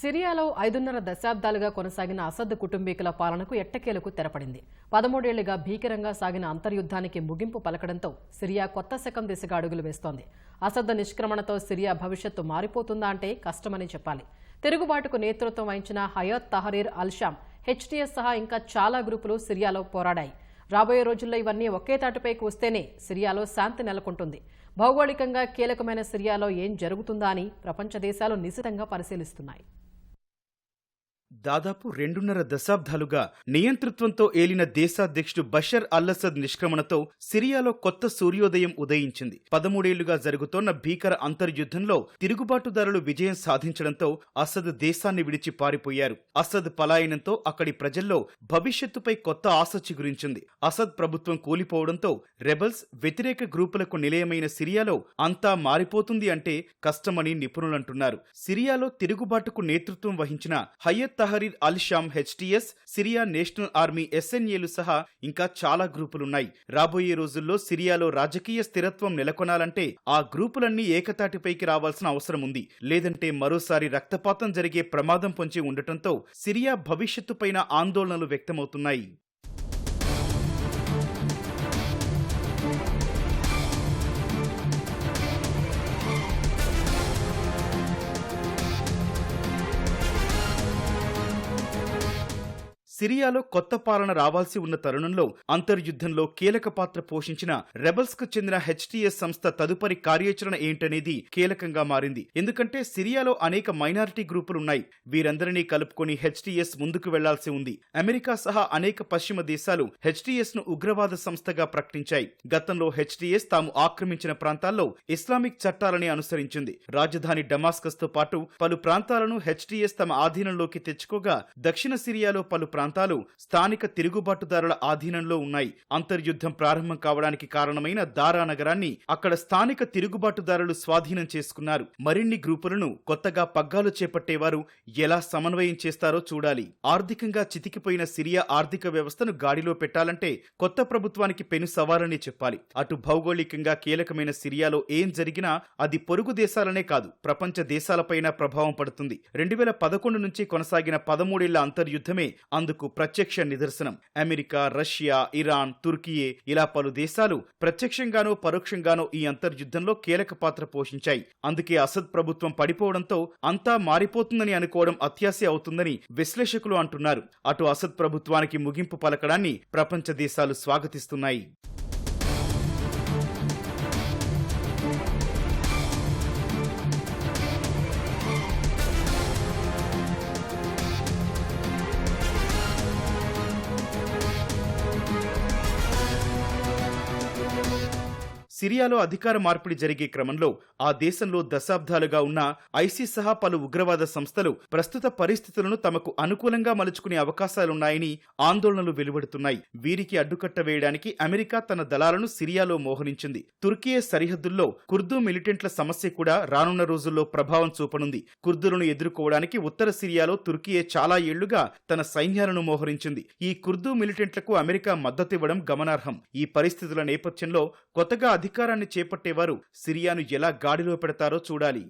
సిరియాలో ఐదున్నర దశాబ్దాలుగా కొనసాగిన అసద్ కుటుంబీకుల పాలనకు ఎట్టకేలకు తెరపడింది. పదమూడేళ్ళుగా భీకరంగా సాగిన అంతర్యుద్ధానికి ముగింపు పలకడంతో సిరియా కొత్త శకం దిశగా అడుగులు వేస్తోంది. అసద్ నిష్క్రమణతో సిరియా భవిష్యత్తు మారిపోతుందా అంటే కష్టమని చెప్పాలి. తిరుగుబాటుకు నేతృత్వం వహించిన హయత్ తహరీర్ అల్షామ్ హెచ్టీఎస్ సహా ఇంకా చాలా గ్రూపులు సిరియాలో పోరాడాయి. రాబోయే రోజుల్లో ఇవన్నీ ఒకే తాటిపైకి వస్తేనే సిరియాలో శాంతి నెలకొంటుంది. భౌగోళికంగా కీలకమైన సిరియాలో ఏం జరుగుతుందా అని ప్రపంచ దేశాలు నిశితంగా పరిశీలిస్తున్నాయి. దాదాపు రెండున్నర దశాబ్దాలుగా నియంతృత్వంతో ఏలిన దేశాధ్యక్షుడు బషర్ అల్లసద్ నిష్క్రమణతో సిరియాలో కొత్త సూర్యోదయం ఉదయించింది. పదమూడేళ్ళుగా జరుగుతోన్న భీకర అంతర్యుద్ధంలో తిరుగుబాటుదారులు విజయం సాధించడంతో అసద్ దేశాన్ని విడిచి పారిపోయారు. అసద్ పలాయనంతో అక్కడి ప్రజల్లో భవిష్యత్తుపై కొత్త ఆశ చిగురించింది. అసద్ ప్రభుత్వం కూలిపోవడంతో రెబల్స్ వ్యతిరేక గ్రూపులకు నిలయమైన సిరియాలో అంతా మారిపోతుంది అంటే కష్టమని నిపుణులంటున్నారు. సిరియాలో తిరుగుబాటుకు నేతృత్వం వహించిన Hayat Tahrir al Sham HTS Syria National Army ఎస్ఎన్ఏలు సహా ఇంకా చాలా గ్రూపులున్నాయి. రాబోయే రోజుల్లో సిరియాలో రాజకీయ స్థిరత్వం నెలకొనాలంటే ఆ గ్రూపులన్నీ ఏకతాటిపైకి రావాల్సిన అవసరం ఉంది. లేదంటే మరోసారి రక్తపాతం జరిగే ప్రమాదం పొంచి ఉండటంతో సిరియా భవిష్యత్తుపైన ఆందోళనలు వ్యక్తమవుతున్నాయి. సిరియాలో కొత్త పాలన రావాల్సి ఉన్న తరుణంలో అంతర్యుద్ధంలో కీలక పాత్ర పోషించిన రెబల్స్కు చెందిన హెచ్టిఎస్ సంస్థ తదుపరి కార్యాచరణ ఏంటనేది కీలకంగా మారింది. ఎందుకంటే సిరియాలో అనేక మైనారిటీ గ్రూపులున్నాయి. వీరందరినీ కలుపుకొని హెచ్టిఎస్ ముందుకు వెళ్ళాల్సి ఉంది. అమెరికా సహా అనేక పశ్చిమ దేశాలు హెచ్టిఎస్ను ఉగ్రవాద సంస్థగా ప్రకటించాయి. గతంలో హెచ్టీఎస్ తాము ఆక్రమించిన ప్రాంతాల్లో ఇస్లామిక్ చట్టాలని అనుసరించింది. రాజధాని డమాస్కస్తో పాటు పలు ప్రాంతాలను హెచ్టిఎస్ తమ ఆధీనంలోకి తెచ్చుకోగా దక్షిణ సిరియాలో పలు ప్రాంతాలు స్థానిక తిరుగుబాటుదారుల ఆధీనంలో ఉన్నాయి. అంతర్యుద్ధం ప్రారంభం కావడానికి కారణమైన దారా నగరాన్ని అక్కడ స్థానిక తిరుగుబాటుదారులు స్వాధీనం చేసుకున్నారు. మరిన్ని గ్రూపులను కొత్తగా పగ్గాలు చేపట్టేవారు ఎలా సమన్వయం చేస్తారో చూడాలి. ఆర్థికంగా చితికిపోయిన సిరియా ఆర్థిక వ్యవస్థను గాడిలో పెట్టాలంటే కొత్త ప్రభుత్వానికి పెను సవాలని చెప్పాలి. అటు భౌగోళికంగా కీలకమైన సిరియాలో ఏం జరిగినా అది పొరుగు దేశాలనే కాదు ప్రపంచ దేశాలపైన ప్రభావం పడుతుంది. రెండు వేల పదకొండు నుంచి కొనసాగిన పదమూడేళ్ళ అంతర్యుద్ధమే అందుకు ప్రత్యక్ష నిదర్శనం. అమెరికా రష్యా ఇరాన్ తుర్కియే ఇలా పలు దేశాలు ప్రత్యక్షంగానో పరోక్షంగానో ఈ అంతర్యుద్ధంలో కీలక పాత్ర పోషించాయి. అందుకే అసద్ ప్రభుత్వం పడిపోవడంతో అంతా మారిపోతుందని అనుకోవడం అత్యాశ అవుతుందని విశ్లేషకులు అంటున్నారు. అటు అసద్ ప్రభుత్వానికి ముగింపు పలకడాన్ని ప్రపంచ దేశాలు స్వాగతిస్తున్నాయి. సిరియాలో అధికార మార్పిడి జరిగే క్రమంలో ఆ దేశంలో దశాబ్దాలుగా ఉన్న ఐసిస్ సహా పలు ఉగ్రవాద సంస్థలు ప్రస్తుత పరిస్థితులను తమకు అనుకూలంగా మలుచుకునే అవకాశాలున్నాయని ఆందోళనలు వెలువడుతున్నాయి. వీరికి అడ్డుకట్ట వేయడానికి అమెరికా తన దళాలను సిరియాలో మోహరించింది. తుర్కియే సరిహద్దుల్లో కుర్దు మిలిటెంట్ల సమస్య కూడా రానున్న రోజుల్లో ప్రభావం చూపనుంది. కుర్దులను ఎదుర్కోవడానికి ఉత్తర సిరియాలో తుర్కియే చాలా ఏళ్ళుగా తన సైన్యాలను మోహరించింది. ఈ కుర్దు మిలిటెంట్లకు అమెరికా మద్దతివ్వడం గమనార్హం. ఈ పరిస్థితుల నేపథ్యంలో కొత్తగా అధికారాన్ని చేపట్టేవారు. సిరియాను ఎలా గాడిలో పెడతారో చూడాలి.